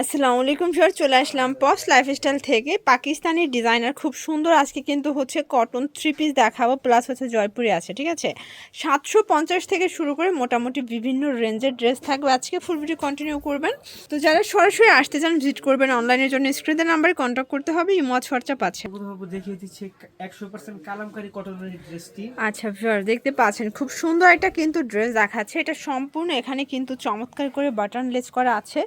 আসসালামু আলাইকুম স্যার চলে আসলাম পস লাইফস্টাইল থেকে। পাকিস্তানি ডিজাইনার খুব সুন্দর আজকে কিন্তু হচ্ছে কটন থ্রি পিস দেখাবো প্লাস হচ্ছে জয়পুরি আছে ঠিক আছে? সাতশো পঞ্চাশ থেকে শুরু করে মোটামুটি বিভিন্ন রেঞ্জের ড্রেস থাকবে। আজকে ফুল ভিডিও কন্টিনিউ করবেন। তো যারা সরাসরি আসতে চান ভিজিট করবেন অনলাইনের জন্য। স্ক্রিনের নাম্বারে কন্ট্যাক্ট করতে হবে প্রথমত দেখিয়ে দিচ্ছে একশো পার্সেন্ট কালামকারী কটনের ড্রেসটি আচ্ছা ভিউয়ার দেখতে পাচ্ছেন খুব সুন্দর একটা কিন্তু ড্রেস দেখাচ্ছে। এটা সম্পূর্ণ এখানে কিন্তু চমৎকার করে বাটন লেস করা আছে।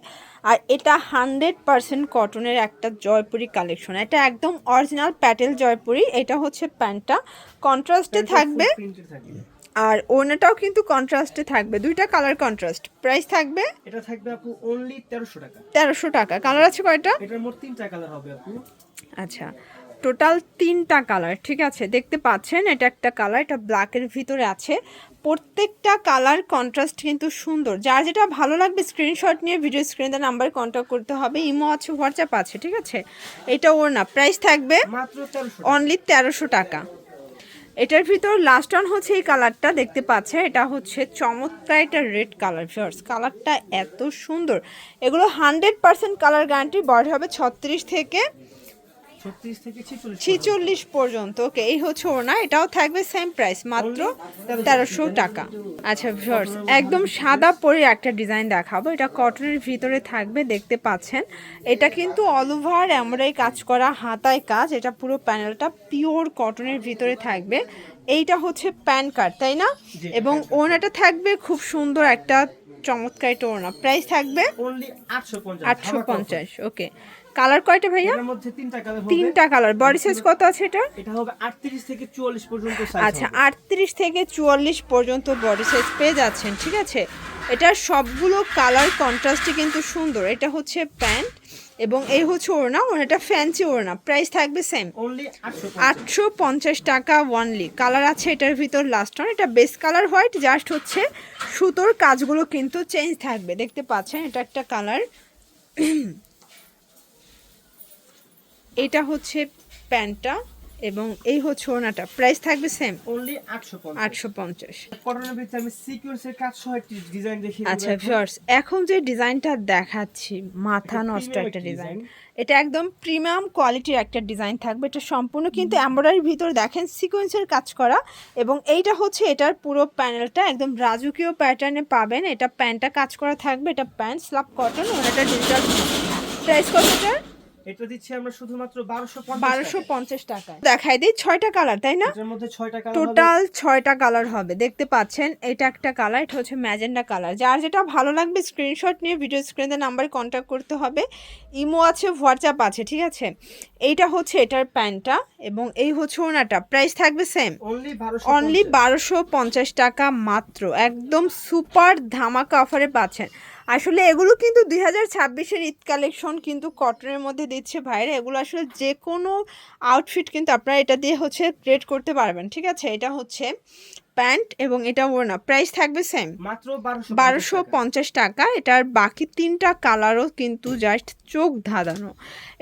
আর এটা হান্ড্রেড পারসেন্ট কটনের একটা জয়পুরি কালেকশন। এটা একদম অরিজিনাল প্যাটেল জয়পুরি। এটা হচ্ছে প্যান্টটা। কন্ট্রাস্টে থাকবে আর ওনাটাও কিন্তু কন্ট্রাস্টে থাকবে। দুইটা কালার কন্ট্রাস্ট প্রাইস থাকবে এটা থাকবে আপু অনলি তেরোশো টাকা। তেরোশো টাকা। কালার আছে কয়টা? এটার মোট তিনটা কালার হবে আপু। আচ্ছা। টোটাল তিনটা কালার ঠিক আছে? দেখতে পাচ্ছেন এটা একটা কালার এটা ব্ল্যাকের ভিতরে আছে। প্রত্যেকটা কালার কন্ট্রাস্ট কিন্তু সুন্দর। যার যেটা ভালো লাগবে স্ক্রিনশট নিয়ে ভিডিও স্ক্রিনে নাম্বার কন্ট্যাক্ট করতে হবে। ইমো আছে হোয়াটসঅ্যাপ আছে ঠিক আছে? এটা ওর না প্রাইস থাকবে অনলি তেরোশো টাকা। এটার ভিতর লাস্ট ওয়ান হচ্ছে এই কালারটা দেখতে পাচ্ছে এটা হচ্ছে চমৎকার এটা রেড কালার ফিয়ার্স কালারটা এত সুন্দর। এগুলো hundred percent colour guarantee body হবে ছত্রিশ থেকে ছিচল্লিশ পর্যন্ত ওকে এই হচ্ছে ওর না এটাও থাকবে সেম প্রাইস মাত্র তেরোশো টাকা। আচ্ছা ভিউয়ার্স একদম সাদা পরে একটা ডিজাইন দেখাবো এটা কটনের ভিতরে থাকবে দেখতে পাচ্ছেন। এটা কিন্তু অল ওভার এমরাই কাজ করা হাতায় কাজ এটা পুরো প্যানেলটা পিওর কটনের ভিতরে থাকবে। এইটা হচ্ছে প্যান কার্ড তাই না? এবং ওনাটা থাকবে খুব সুন্দর একটা চমৎকার একটা ওনা প্রাইস থাকবে আটশো পঞ্চাশ ওকে কালার কয়টা ভাইয়া? এটার মধ্যে তিনটা কালার হবে। তিনটা কালার বডি সাইজ কত আছে এটা? এটা হবে আটত্রিশ থেকে চুয়াল্লিশ পর্যন্ত size আচ্ছা হবে। আটত্রিশ থেকে চুয়াল্লিশ পর্যন্ত বডি সাইজ পেয়ে যাচ্ছেন ঠিক আছে? এটার সবগুলো কালার কন্ট্রাস্টই কিন্তু সুন্দর। এটা হচ্ছে প্যান্ট এবং এই হচ্ছে ওড়না। ওড়নাটা ফ্যান্সি ওড়না। প্রাইস থাকবে সেম আটশো পঞ্চাশ। টাকা ওয়ানলি কালার আছে এটার ভিতর লাস্ট ওয়ান এটা বেস কালার হোয়াইট জাস্ট হচ্ছে সুতোর কাজগুলো কিন্তু চেঞ্জ থাকবে। দেখতে পাচ্ছেন এটা একটা কালার এটা হচ্ছে প্যান্টটা এবং এই হচ্ছে ওনাটা প্রাইস থাকবে সেম অনলি আটশো পঞ্চাশ। আটশো পঞ্চাশ। কটনের ভিতরে আমি কাজ সহ একটি ডিজাইন দেখিয়ে আচ্ছা। ভিউয়ার্স এখন। যে ডিজাইনটা দেখাচ্ছি মাথা নষ্ট একটা ডিজাইন এটা একদম প্রিমিয়াম কোয়ালিটির একটা ডিজাইন থাকবে। এটা সম্পূর্ণ কিন্তু এমব্রয়ডারির ভিতর দেখেন সিকোয়েন্সের কাজ করা এবং এইটা হচ্ছে এটার পুরো প্যানেলটা একদম রাজকীয় প্যাটার্নে পাবেন। এটা প্যান্টটা কাজ করা থাকবে এটা প্যান্ট স্লাব কটন ও এটা ডিজিটাল প্রাইস কত এটা দিচ্ছি আমরা শুধুমাত্র বারোশো বারোশো পঞ্চাশ টাকায়। দেখাই দিই ছয়টা কালার তাই না? এটার মধ্যে ছয়টা কালার টোটাল ছয়টা কালার হবে দেখতে পাচ্ছেন? এটা একটা কালার এটা হচ্ছে ম্যাজেন্ডা কালার। যার যেটা ভালো লাগবে স্ক্রিনশট নিয়ে ভিডিও স্ক্রিনের নাম্বারে কন্ট্যাক্ট করতে হবে। ইমো আছে হোয়াটসঅ্যাপ আছে ঠিক আছে? এইটা হচ্ছে এটার প্যান্টটা এবং এই হচ্ছে ওনাটা। প্রাইস থাকবে সেম অনলি বারোশো পঞ্চাশ। টাকা মাত্র। একদম সুপার ধামাকা অফারে পাচ্ছেন। আসলে এগুলো কিন্তু দুই হাজার ছাব্বিশের ঈদ কালেকশন কিন্তু কটনের মধ্যে দিচ্ছে ভাইরা। এগুলো আসলে যে কোনো আউটফিট কিন্তু আপনারা এটা দিয়ে হচ্ছে ক্রিয়েট করতে পারবেন ঠিক আছে? এটা হচ্ছে প্যান্ট এবং এটা ওড়না প্রাইস থাকবে সেম মাত্র বারোশো পঞ্চাশ টাকা। এটার বাকি তিনটা কালারও কিন্তু জাস্ট চোখ ধাঁধানো।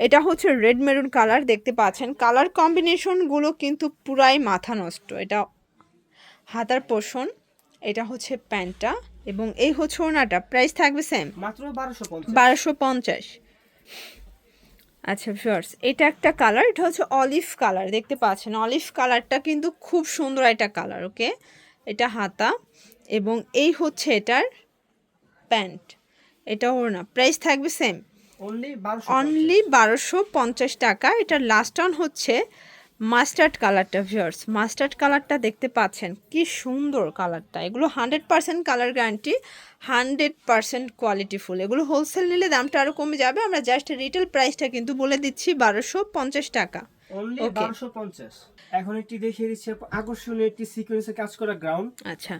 এটা হচ্ছে রেড মেরুন কালার দেখতে পাচ্ছেন? কালার কম্বিনেশনগুলো কিন্তু পুরাই মাথা নষ্ট। এটা হাতার পোষণ এটা হচ্ছে প্যান্টটা। এবং এই হচ্ছে ওনাটা প্রাইস থাকবে সেম মাত্র বারোশো পঞ্চাশ। আচ্ছা ভিউয়ার্স এটা একটা কালার এটা হচ্ছে অলিভ কালার দেখতে পাচ্ছেন? অলিভ কালারটা কিন্তু খুব সুন্দর একটা কালার ওকে এটা হাতা এবং এই হচ্ছে এটার প্যান্ট। এটা ওড়না। প্রাইস থাকবে সেম অনলি বারোশো অনলি বারোশো পঞ্চাশ টাকা। এটার লাস্ট অন হচ্ছে মাস্টার্ড কালারটা ভিউয়ার্স মাস্টার্ড কালারটা দেখতে পাচ্ছেন। কি সুন্দর কালারটা। এগুলো hundred percent colour guarantee hundred percent qualityful এগুলো হোলসেল নিলে দামটা আরও কমে যাবে। আমরা জাস্ট রিটেল প্রাইসটা কিন্তু বলে দিচ্ছি বারোশো পঞ্চাশ টাকা। এখন একটি দেখিয়ে দিচ্ছে আকর্ষণীয় একটি সিকোয়েন্সে কাজ করা গ্রাউন্ড আচ্ছা।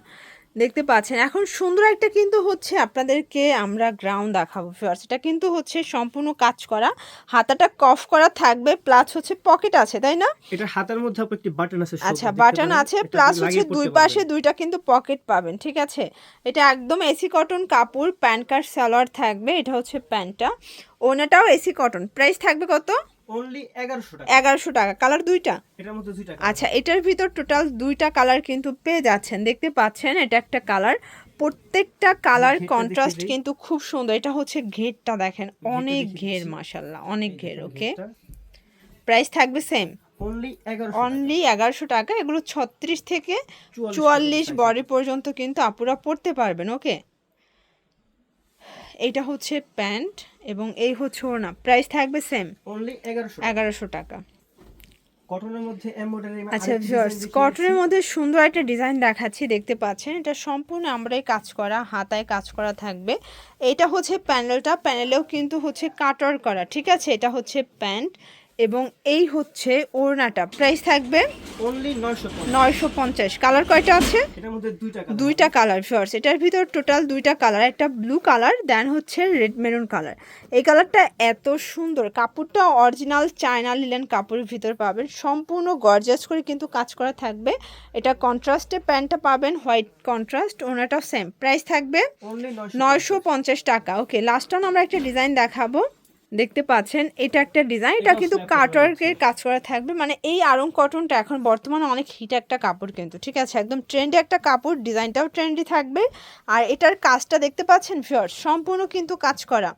দেখতে পাচ্ছেন। এখন সুন্দর একটা কিন্তু হচ্ছে আপনাদেরকে আমরা গ্রাউন্ড দেখাবো ফিওর্স এটা কিন্তু হচ্ছে সম্পূর্ণ কাজ করা। হাতাটা কফ করা থাকবে প্লাস হচ্ছে পকেট আছে তাই না? এটা হাতের মধ্যে একটি বাটন আছে আচ্ছা বাটন আছে প্লাস হচ্ছে দুই পাশে দুইটা কিন্তু পকেট পাবেন ঠিক আছে? এটা একদম এসি কটন কাপড় প্যান্ট কার্ড সালোয়ার থাকবে এটা হচ্ছে প্যান্টটা ওনাটাও এসি কটন প্রাইস থাকবে কত? অনলি টাকা। কালার দুইটা? এটার মধ্যে দুইটা আচ্ছা এটার ভিতর টোটাল দুইটা কালার কিন্তু পেয়ে যাচ্ছেন। দেখতে পাচ্ছেন এটা একটা কালার প্রত্যেকটা কালার কন্ট্রাস্ট কিন্তু খুব সুন্দর। এটা হচ্ছে ঘেরটা দেখেন। অনেক ঘের। মাসাল্লাহ অনেক ঘের ওকে প্রাইস থাকবে সেম অনলি এগারোশো টাকা। এগুলো ছত্রিশ থেকে চুয়াল্লিশ বডি পর্যন্ত কিন্তু আপুরা পড়তে পারবেন ওকে এইটা হচ্ছে প্যান্ট এবং এই হচ্ছে ওড়না। প্রাইস থাকবে সেম অনলি এগারোশো এগারোশো টাকা। কটনের মধ্যে এমব্রয়ডারি আচ্ছা ভিউয়ার্স কটনের মধ্যে সুন্দর একটা ডিজাইন দেখাচ্ছি দেখতে পাচ্ছেন। এটা সম্পূর্ণ আমরাই কাজ করা হাতায় কাজ করা থাকবে। এটা হচ্ছে প্যানেলটা প্যানেলেও কিন্তু হচ্ছে কাটার করা ঠিক আছে? এটা হচ্ছে প্যান্ট। এবং এই হচ্ছে ওড়নাটা। প্রাইস থাকবে নয়শো নয়শো পঞ্চাশ। কালার কয়টা আছে? দুইটা কালার ফিওর্স এটার ভিতর টোটাল দুইটা কালার একটা ব্লু কালার দেন হচ্ছে রেড মেরুন কালার এই কালারটা এত সুন্দর। কাপড়টা অরিজিনাল চায়না লিলেন কাপড়ের ভিতর পাবেন। সম্পূর্ণ গর্জাস করে কিন্তু কাজ করা থাকবে। এটা কন্ট্রাস্টে প্যান্টটা পাবেন হোয়াইট কন্ট্রাস্ট ওনাটাও সেম প্রাইস থাকবে নয়শো পঞ্চাশ। টাকা। ওকে লাস্ট টাইম আমরা একটা ডিজাইন দেখাবো। দেখতে পাচ্ছেন এটা একটা ডিজাইন এটা কিন্তু কাটওয়ার্কের কাজ করা থাকবে। মানে এই আরং কটনটা এখন বর্তমানে অনেক হিট একটা কাপড় কিন্তু ঠিক আছে? একদম ট্রেন্ডি একটা কাপড় ডিজাইনটাও ট্রেন্ডি থাকবে। আর এটার কাজটা দেখতে পাচ্ছেন ফিওর সম্পূর্ণ কিন্তু কাজ করা।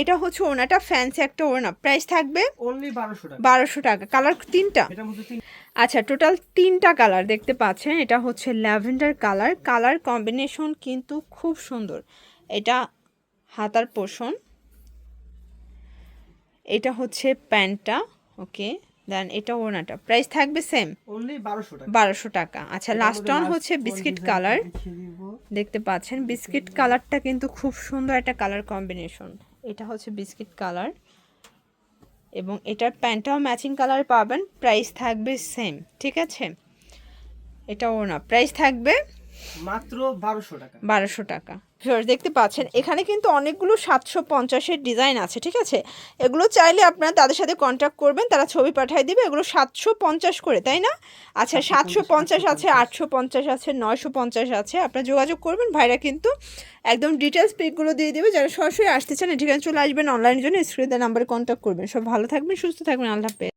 এটা হচ্ছে ওনাটা ফ্যান্সি একটা ওনা প্রাইস থাকবে বারোশো টাকা। কালার তিনটা। আচ্ছা টোটাল তিনটা কালার দেখতে পাচ্ছেন। এটা হচ্ছে ল্যাভেন্ডার কালার কালার কম্বিনেশন কিন্তু খুব সুন্দর। এটা হাতার পোষণ এটা হচ্ছে প্যান্টটা ওকে? দেন এটা ওনাটা প্রাইস থাকবে সেম অনলি বারোশো টাকা। আচ্ছা লাস্ট অন হচ্ছে বিস্কিট কালার দেখতে পাচ্ছেন বিস্কিট কালারটা কিন্তু খুব সুন্দর একটা কালার কম্বিনেশন এটা হচ্ছে বিস্কিট কালার এবং এটার প্যান্টটাও ম্যাচিং কালার পাবেন। প্রাইস থাকবে সেম ঠিক আছে? এটা ওনা প্রাইস থাকবে মাত্র বারোশো টাকা। বারোশো টাকা। দেখতে পাচ্ছেন এখানে কিন্তু অনেকগুলো সাতশো পঞ্চাশের ডিজাইন আছে ঠিক আছে? এগুলো চাইলে আপনারা তাদের সাথে কন্ট্যাক্ট করবেন তারা ছবি পাঠিয়ে দিবে এগুলো সাতশো পঞ্চাশ করে তাই না? আচ্ছা সাতশো পঞ্চাশ আছে আটশো পঞ্চাশ আছে নয়শো পঞ্চাশ আছে আপনারা যোগাযোগ করবেন ভাইরা কিন্তু একদম ডিটেলস পিকগুলো দিয়ে দেবে যারা সরাসরি আসতে চান এখানে চলে আসবেন অনলাইনের জন্য স্ক্রিনে নাম্বারে কন্ট্যাক্ট করবেন। সব ভালো থাকবেন সুস্থ থাকবেন আল্লাহ হাফেজ।